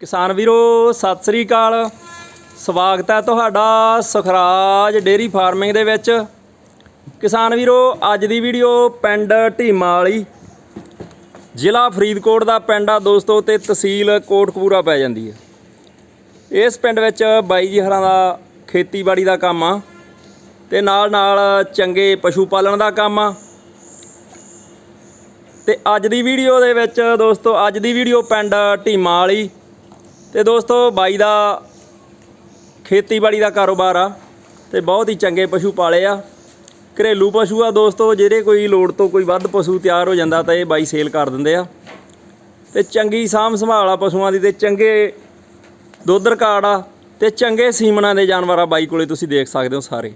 ਕਿਸਾਨ ਵੀਰੋ, ਸਤਿ ਸ੍ਰੀ ਅਕਾਲ। ਸਵਾਗਤ ਹੈ ਤੁਹਾਡਾ ਸੁਖਰਾਜ ਡੇਰੀ ਫਾਰਮਿੰਗ ਦੇ ਵਿੱਚ। ਕਿਸਾਨ ਵੀਰੋ, ਅੱਜ ਦੀ ਵੀਡੀਓ ਪਿੰਡ ਢੀਮਾ ਵਾਲੀ। ਜ਼ਿਲ੍ਹਾ ਫਰੀਦਕੋਟ ਦਾ ਪਿੰਡ ਆ ਦੋਸਤੋ, ਤੇ ਤਹਿਸੀਲ ਕੋਟਕਪੂਰਾ ਪੈ ਜਾਂਦੀ ਹੈ। ਇਸ ਪਿੰਡ ਵਿੱਚ ਬਾਈ ਜੀ ਹਰਾਂ ਦਾ ਖੇਤੀਬਾੜੀ ਦਾ ਕੰਮ ਆ, ਤੇ ਨਾਲ ਨਾਲ ਚੰਗੇ ਪਸ਼ੂ ਪਾਲਣ ਦਾ ਕੰਮ ਆ। ਤੇ ਅੱਜ ਦੀ ਵੀਡੀਓ ਦੇ ਵਿੱਚ ਦੋਸਤੋ, ਅੱਜ ਦੀ ਵੀਡੀਓ ਪਿੰਡ ਢੀਮਾ ਵਾਲੀ। ਤੇ ਦੋਸਤੋ ਬਾਈ ਦਾ ਖੇਤੀਬਾੜੀ ਦਾ ਕਾਰੋਬਾਰ ਆ ਤੇ ਬਹੁਤ ਹੀ ਚੰਗੇ ਪਸ਼ੂ ਪਾਲੇ ਆ। ਘਰੇਲੂ ਪਸ਼ੂ ਆ ਦੋਸਤੋ ਜਿਹੜੇ ਕੋਈ ਲੋੜ ਤੋਂ ਕੋਈ ਵੱਧ ਪਸ਼ੂ ਤਿਆਰ ਹੋ ਜਾਂਦਾ ਤਾਂ ਇਹ ਬਾਈ ਸੇਲ ਕਰ ਦਿੰਦੇ ਆ। ਤੇ ਚੰਗੀ ਸਾਂਭ ਸੰਭਾਲ ਆ ਪਸ਼ੂਆਂ ਦੀ ਤੇ ਚੰਗੇ ਦੁੱਧ ਰਿਕਾਰਡ ਆ ਤੇ ਚੰਗੇ ਸੀਮਨਾਂ ਦੇ ਜਾਨਵਰ ਆ ਬਾਈ ਕੋਲੇ, ਤੁਸੀਂ ਦੇਖ ਸਕਦੇ ਹੋ ਸਾਰੇ।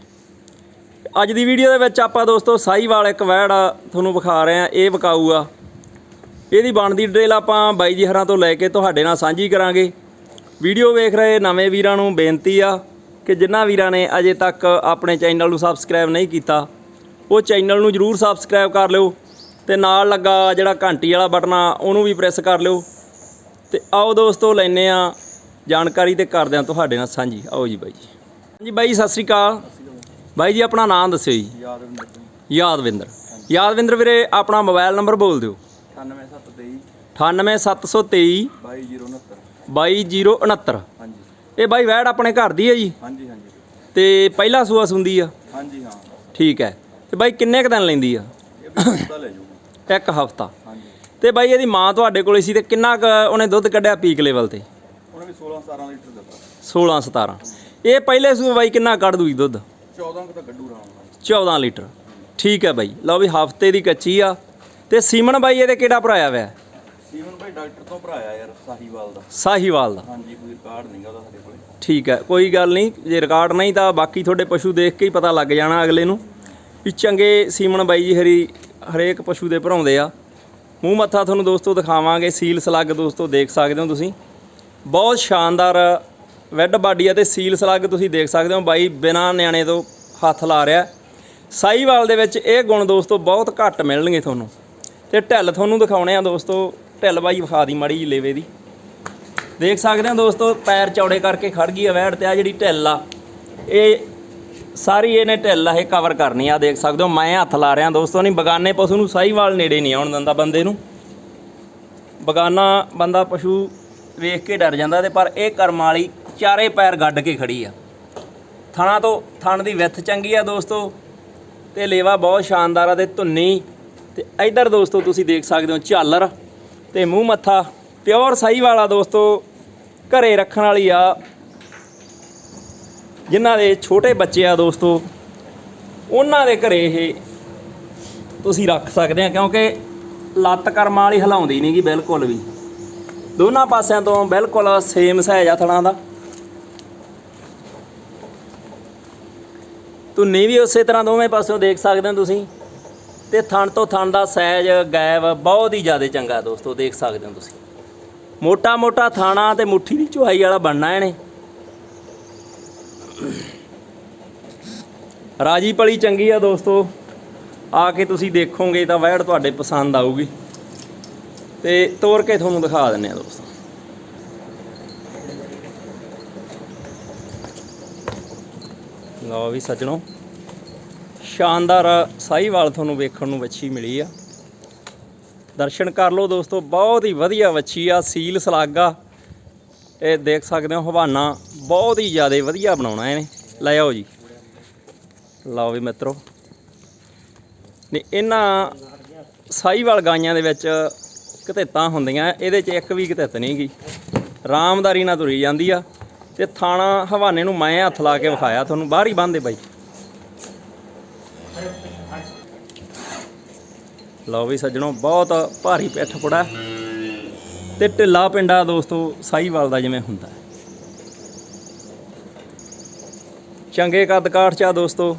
ਅੱਜ ਦੀ ਵੀਡੀਓ ਦੇ ਵਿੱਚ ਆਪਾਂ ਦੋਸਤੋ ਸਾਹੀਵਾਲ ਇੱਕ ਵੈੜ ਆ, ਤੁਹਾਨੂੰ ਵਿਖਾ ਰਹੇ ਆ, ਇਹ ਵਿਕਾਊ ਆ। ਇਹਦੀ ਬਣਦੀ ਡਿਟੇਲ ਆਪਾਂ ਬਾਈ ਜੀ ਹਰਾਂ ਤੋਂ ਲੈ ਕੇ ਤੁਹਾਡੇ ਨਾਲ ਸਾਂਝੀ ਕਰਾਂਗੇ। ਵੀਡੀਓ ਵੇਖ ਰਹੇ ਨਵੇਂ ਵੀਰਾਂ ਨੂੰ ਬੇਨਤੀ ਆ ਕਿ ਜਿਨ੍ਹਾਂ ਵੀਰਾਂ ਨੇ ਅਜੇ ਤੱਕ ਆਪਣੇ ਚੈਨਲ ਨੂੰ ਸਬਸਕ੍ਰਾਈਬ ਨਹੀਂ ਕੀਤਾ ਉਹ ਚੈਨਲ ਨੂੰ ਜਰੂਰ ਸਬਸਕ੍ਰਾਈਬ ਕਰ ਲਿਓ ਤੇ ਨਾਲ ਲੱਗਾ ਜਿਹੜਾ ਘੰਟੀ ਵਾਲਾ ਬਟਨ ਆ ਉਹਨੂੰ ਵੀ ਪ੍ਰੈਸ ਕਰ ਲਿਓ। ਤੇ ਆਓ ਦੋਸਤੋ ਲੈਨੇ ਆ ਜਾਣਕਾਰੀ ਤੇ ਕਰਦੇ ਆ ਤੁਹਾਡੇ ਨਾਲ ਸਾਂਝੀ। ਆਓ ਜੀ ਬਾਈ ਜੀ। ਹਾਂਜੀ ਬਾਈ ਸਤਿ ਸ੍ਰੀ ਅਕਾਲ। ਬਾਈ ਜੀ ਆਪਣਾ ਨਾਮ ਦੱਸਿਓ ਜੀ। ਯਾਦਵਿੰਦਰ। ਯਾਦਵਿੰਦਰ। ਯਾਦਵਿੰਦਰ ਵੀਰੇ ਆਪਣਾ ਮੋਬਾਈਲ ਨੰਬਰ ਬੋਲ ਦਿਓ। 98723 98723 22069 22069 ਹਾਂਜੀ। ਇਹ ਬਾਈ ਵੈੜ ਆਪਣੇ ਘਰ ਦੀ ਹੈ ਜੀ? ਹਾਂਜੀ ਹਾਂਜੀ। ਤੇ ਪਹਿਲਾ ਸੂਆ ਸੁੰਦੀ ਆ? ਹਾਂਜੀ ਹਾਂ। ਠੀਕ ਹੈ। ਤੇ ਬਾਈ ਕਿੰਨੇ ਕੁ ਦਿਨ ਲੈਂਦੀ ਆ? ਇਹ ਵੀ ਦੁੱਧ ਲੈ ਜੂਗੀ ਇੱਕ ਹਫਤਾ। ਹਾਂਜੀ। ਤੇ ਬਾਈ ਇਹਦੀ ਮਾਂ ਤੁਹਾਡੇ ਕੋਲੇ ਸੀ ਤੇ ਕਿੰਨਾ ਕੁ ਉਹਨੇ ਦੁੱਧ ਕੱਢਿਆ ਪੀਕ ਲੈਵਲ ਤੇ? ਉਹਨੇ ਵੀ 16 17 ਲੀਟਰ ਦਿੱਤਾ। 16 17 ਇਹ ਪਹਿਲੇ ਸੂਆ ਬਾਈ ਕਿੰਨਾ ਕੱਢ ਦੂਗੀ ਦੁੱਧ? 14 ਕੁ ਤਾਂ ਗੱਡੂ ਰਾਮ ਨਾਲ। 14 ਲੀਟਰ। ਠੀਕ ਹੈ ਬਾਈ। ਲਓ ਵੀ ਹਫ਼ਤੇ ਦੀ ਕੱਚੀ ਆ। ਤੇ ਸੀਮਨ ਬਾਈ ਇਹਦੇ ਕਿਹੜਾ ਭਰਾਇਆ ਹੋਇਆ ਹੈ? ਸੀਮਨ ਭਾਈ ਡਾਕਟਰ ਤੋਂ ਭਰਾਇਆ ਯਾਰ ਸਾਹੀਵਾਲ ਦਾ। ਸਾਹੀਵਾਲ ਦਾ? ਹਾਂਜੀ ਕੋਈ ਰਿਕਾਰਡ ਨਹੀਂਗਾ ਉਹਦਾ ਸਾਡੇ ਕੋਲੇ। ਠੀਕ ਹੈ ਕੋਈ ਗੱਲ ਨਹੀਂ ਜੇ ਰਿਕਾਰਡ ਨਹੀਂ ਤਾਂ ਬਾਕੀ ਤੁਹਾਡੇ ਪਸ਼ੂ ਦੇਖ ਕੇ ਹੀ ਪਤਾ ਲੱਗ ਜਾਣਾ ਅਗਲੇ ਨੂੰ ਵੀ ਚੰਗੇ ਸੀਮਨ ਬਾਈ ਜੀ ਹਰੀ ਹਰੇਕ ਪਸ਼ੂ ਦੇ ਭਰਾਉਂਦੇ ਆ। ਮੂੰਹ ਮੱਥਾ ਤੁਹਾਨੂੰ ਦੋਸਤੋ ਦਿਖਾਵਾਂਗੇ ਸੀਲ ਸਲੱਗ ਦੋਸਤੋ ਦੇਖ ਸਕਦੇ ਹੋ ਤੁਸੀਂ। ਬਹੁਤ ਸ਼ਾਨਦਾਰ ਵੈਡ ਬਾਡੀ ਆ ਤੇ ਸੀਲ ਸਲੱਗ ਤੁਸੀਂ ਦੇਖ ਸਕਦੇ ਹੋ। ਬਾਈ ਬਿਨਾ ਨਿਆਣੇ ਤੋਂ ਹੱਥ ਲਾ ਰਿਹਾ। ਸਾਈਵਾਲ ਦੇ ਵਿੱਚ ਇਹ ਗੁਣ ਦੋਸਤੋ ਬਹੁਤ ਘੱਟ ਮਿਲਣਗੇ ਤੁਹਾਨੂੰ। ਤੇ ਢਿੱਲ ਤੁਹਾਨੂੰ ਦਿਖਾਉਣੇ ਆ ਦੋਸਤੋ। ਢਿੱਲ ਬਾਈ ਵਿਖਾ ਦੀ ਮਾੜੀ ਜੀ ਲੇਵੇ ਦੀ। ਦੇਖ ਸਕਦੇ ਹੋ ਦੋਸਤੋ, ਪੈਰ ਚੌੜੇ ਕਰਕੇ ਖੜ ਗਈ ਆ ਵੈੜ ਤੇ ਆ ਜਿਹੜੀ ਢਿੱਲ ਆ, ਇਹ ਸਾਰੀ ਇਹਨੇ ਢਿੱਲ ਆ, ਇਹ ਕਵਰ ਕਰਨੀ ਆ। ਦੇਖ ਸਕਦੇ ਹੋ, ਮੈਂ ਹੱਥ ਲਾ ਰਿਹਾ ਦੋਸਤੋ, ਨਹੀਂ, ਬਗਾਨੇ ਪਸ਼ੂ ਨੂੰ ਸਾਹੀਵਾਲ ਨੇੜੇ ਨਹੀਂ ਆਉਣ ਦਿੰਦਾ ਬੰਦੇ ਨੂੰ। ਬਗਾਨਾ ਬੰਦਾ ਪਸ਼ੂ ਵੇਖ ਕੇ ਡਰ ਜਾਂਦਾ ਤੇ, ਪਰ ਇਹ ਕਰਮ ਵਾਲੀ ਚਾਰੇ ਪੈਰ ਗੱਡ ਕੇ ਖੜੀ ਆ। ਥਣਾ ਤੋਂ, ਥਣ ਦੀ ਵਿੱਥ ਚੰਗੀ ਆ ਦੋਸਤੋ, ਤੇ ਲੇਵਾ ਬਹੁਤ ਸ਼ਾਨਦਾਰ ਆ ਤੇ ਧੁੰਨੀ। ਤੇ ਇਧਰ ਦੋਸਤੋ, ਤੁਸੀਂ ਦੇਖ ਸਕਦੇ ਹੋ ਝਾਲਰ। ਤੇ ਮੂੰਹ ਮੱਥਾ, ਪਿਓਰ ਸਾਈ ਵਾਲਾ ਦੋਸਤੋ, ਘਰੇ ਰੱਖਣ ਵਾਲੀ ਆ। ਜਿਨ੍ਹਾਂ ਦੇ ਛੋਟੇ ਬੱਚੇ ਆ ਦੋਸਤੋ, ਉਹਨਾਂ ਦੇ ਘਰੇ ਇਹ ਤੁਸੀਂ ਰੱਖ ਸਕਦੇ ਆ, ਕਿਉਂਕਿ ਲੱਤ ਕਰਮਾਂ ਵਾਲੀ ਹਿਲਾਉਂਦੀ ਨਹੀਂਗੀ ਬਿਲਕੁਲ ਵੀ। ਦੋਨਾਂ ਪਾਸਿਆਂ ਤੋਂ ਬਿਲਕੁਲ ਸੇਮ ਸਾਈਜ਼ ਆ ਥਣਾ ਦਾ। ਧੁੰਨੀ ਵੀ ਉਸੇ ਤਰ੍ਹਾਂ ਦੋਵੇਂ ਪਾਸਿਓਂ ਦੇਖ ਸਕਦੇ ਹੋ ਤੁਸੀਂ। ਤੇ ਥਣ ਤੋਂ ਥਣ ਦਾ ਸਾਈਜ਼ ਗੈਬ ਬਹੁਤ ਹੀ ਜ਼ਿਆਦਾ ਚੰਗਾ ਦੋਸਤੋ, ਦੇਖ ਸਕਦੇ ਹੋ ਤੁਸੀਂ। ਮੋਟਾ ਮੋਟਾ ਥਾਣਾ ਤੇ ਮੁੱਠੀ ਦੀ ਚੁਹਾਈ ਵਾਲਾ ਬਣਨਾ ਇਹਨੇ। ਰਾਜੀ ਪਲੀ ਚੰਗੀ ਆ ਦੋਸਤੋ, ਆ ਕੇ ਤੁਸੀਂ ਦੇਖੋਗੇ ਤਾਂ ਵੈੜ ਤੁਹਾਡੇ ਪਸੰਦ ਆਊਗੀ। ਤੇ ਤੋੜ ਕੇ ਤੁਹਾਨੂੰ ਦਿਖਾ ਦਿੰਨੇ ਆ ਦੋਸਤੋ। ਲਓ ਵੀ ਸੱਜਣੋ ਸ਼ਾਨਦਾਰ ਸਾਈਵਾਲ ਤੁਹਾਨੂੰ ਵੇਖਣ ਨੂੰ ਵੱਛੀ ਮਿਲੀ ਆ। ਦਰਸ਼ਨ ਕਰ ਲਓ ਦੋਸਤੋ, ਬਹੁਤ ਹੀ ਵਧੀਆ ਵੱਛੀ ਆ, ਸੀਲ ਸਲਾਗਾ। ਇਹ ਦੇਖ ਸਕਦੇ ਹੋ, ਹਵਾਨਾ ਬਹੁਤ ਹੀ ਜ਼ਿਆਦਾ ਵਧੀਆ ਬਣਾਉਣਾ ਇਹਨੇ। ਲੈ ਆਓ ਜੀ। ਲਓ ਵੀ ਮਿੱਤਰੋ। ਨੇ ਇਹਨਾਂ ਸਾਈਵਾਲ ਗਾਈਆਂ ਦੇ ਵਿੱਚ ਘਤੇਤਾਂ ਹੁੰਦੀਆਂ, ਇਹਦੇ 'ਚ ਇੱਕ ਵੀ ਘਤੇਤ ਨਹੀਂ ਗਈ ਰਾਮਦਾਰੀ ਨਾਲ ਤੁਰੀ ਜਾਂਦੀ ਆ। ਤੇ ਥਾਣਾ ਹਵਾਨੇ ਨੂੰ ਮੈਂ ਹੱਥ ਲਾ ਕੇ ਵਿਖਾਇਆ ਤੁਹਾਨੂੰ, ਬਾਹਰ ਹੀ ਬੰਨਦੇ ਬਾਈ। ਲਓ ਵੀ ਸੱਜਣੋ, ਬਹੁਤ ਭਾਰੀ ਪਿੱਠ ਪੁੜਾ ਤੇ ਢਿੱਲਾ ਪਿੰਡਾ ਦੋਸਤੋ ਸਾਈਵਾਲ ਦਾ ਜਿਵੇਂ ਹੁੰਦਾ ਚੰਗੇ ਕੱਦ ਕਾਠ ਚ ਆ ਦੋਸਤੋ।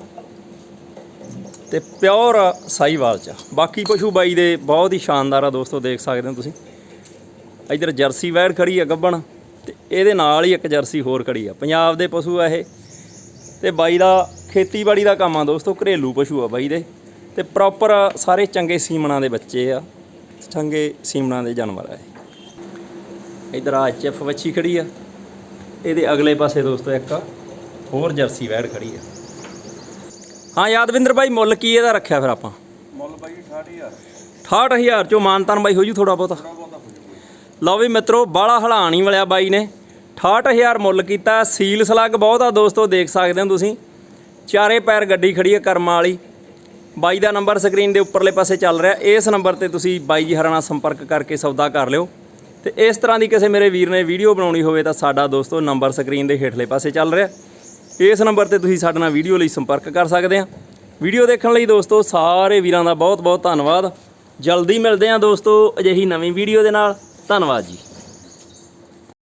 ਤੇ ਪਿਓਰ ਸਾਈਵਾਲ ਚ ਆ। ਬਾਕੀ ਪਸ਼ੂ ਬਾਈ ਦੇ ਬਹੁਤ ਹੀ ਸ਼ਾਨਦਾਰ ਆ ਦੋਸਤੋ, ਦੇਖ ਸਕਦੇ ਹੋ ਤੁਸੀਂ। ਇਧਰ ਜਰਸੀ ਵੈੜ ਖੜੀ ਆ ਗੱਬਣ, ਤੇ ਇਹਦੇ ਨਾਲ ਹੀ ਇੱਕ ਜਰਸੀ ਹੋਰ ਖੜੀ ਆ। ਪੰਜਾਬ ਦੇ ਪਸ਼ੂ ਆ ਇਹ। ਤੇ ਬਾਈ ਦਾ ਖੇਤੀਬਾੜੀ ਦਾ ਕੰਮ ਆ ਦੋਸਤੋ, ਘਰੇਲੂ ਪਸ਼ੂ ਆ ਬਾਈ ਦੇ। ਤੇ ਪ੍ਰੋਪਰ ਸਾਰੇ ਚੰਗੇ ਸੀਮਣਾ ਦੇ ਬੱਚੇ ਆ ਚੰਗੇ ਸੀਮਣਾ ਦੇ ਜਾਨਵਰ ਆ ਇਧਰ ਆ ਐਚਐਫ ਵੱਛੀ ਖੜੀ ਆ ਇਹਦੇ ਅਗਲੇ ਪਾਸੇ ਦੋਸਤੋ ਇੱਕ ਹੋਰ ਜਰਸੀ ਵੈੜ ਖੜੀ ਆ। ਹਾਂ ਯਾਦਵਿੰਦਰ ਬਾਈ ਮੁੱਲ ਕੀ ਇਹਦਾ ਰੱਖਿਆ ਫਿਰ ਆਪਾਂ? ਮੁੱਲ ਬਾਈ 68000 68000 ਚੋਂ ਮਾਨਤਾਨ ਬਾਈ ਹੋ ਜੂ ਥੋੜਾ ਬਹੁਤਾ। ਲਓ ਵੀ ਮਿੱਤਰੋ ਬਾਲਾ ਹਲਾਣੀ ਵਾਲਿਆ ਬਾਈ ਨੇ। 68000 ਮੁੱਲ ਕੀਤਾ ਸੀਲ ਸਲੱਗ ਬਹੁਤ ਆ ਦੋਸਤੋ ਦੇਖ ਸਕਦੇ ਹੋ ਤੁਸੀਂ। ਚਾਰੇ ਪੈਰ ਗੱਡੀ ਖੜੀ ਹੈ ਕਰਮਾਂ ਵਾਲੀ। ਬਾਈ ਦਾ ਨੰਬਰ ਸਕਰੀਨ ਦੇ ਉੱਪਰਲੇ ਪਾਸੇ ਚੱਲ ਰਿਹਾ। ਇਸ ਨੰਬਰ ਤੇ ਤੁਸੀਂ ਬਾਈ ਜੀ ਹਰਾਂ ਨਾਲ ਸੰਪਰਕ ਕਰਕੇ ਸੌਦਾ ਕਰ ਲਿਓ। ਤੇ ਇਸ ਤਰ੍ਹਾਂ ਦੀ ਕਿਸੇ ਮੇਰੇ ਵੀਰ ਨੇ ਵੀਡੀਓ ਬਣਾਉਣੀ ਹੋਵੇ ਤਾਂ ਸਾਡਾ ਦੋਸਤੋ ਨੰਬਰ ਸਕਰੀਨ ਦੇ ਹੇਠਲੇ ਪਾਸੇ ਚੱਲ ਰਿਹਾ। ਇਸ ਨੰਬਰ ਤੇ ਤੁਸੀਂ ਸਾਡੇ ਨਾਲ ਵੀਡੀਓ ਲਈ ਸੰਪਰਕ ਕਰ ਸਕਦੇ ਆ। ਵੀਡੀਓ ਦੇਖਣ ਲਈ ਦੋਸਤੋ ਸਾਰੇ ਵੀਰਾਂ ਦਾ ਬਹੁਤ ਬਹੁਤ ਧੰਨਵਾਦ। ਜਲਦੀ ਮਿਲਦੇ ਆ ਦੋਸਤੋ ਅਜਿਹੀ ਨਵੀਂ ਵੀਡੀਓ ਦੇ ਨਾਲ। ਧੰਨਵਾਦ ਜੀ।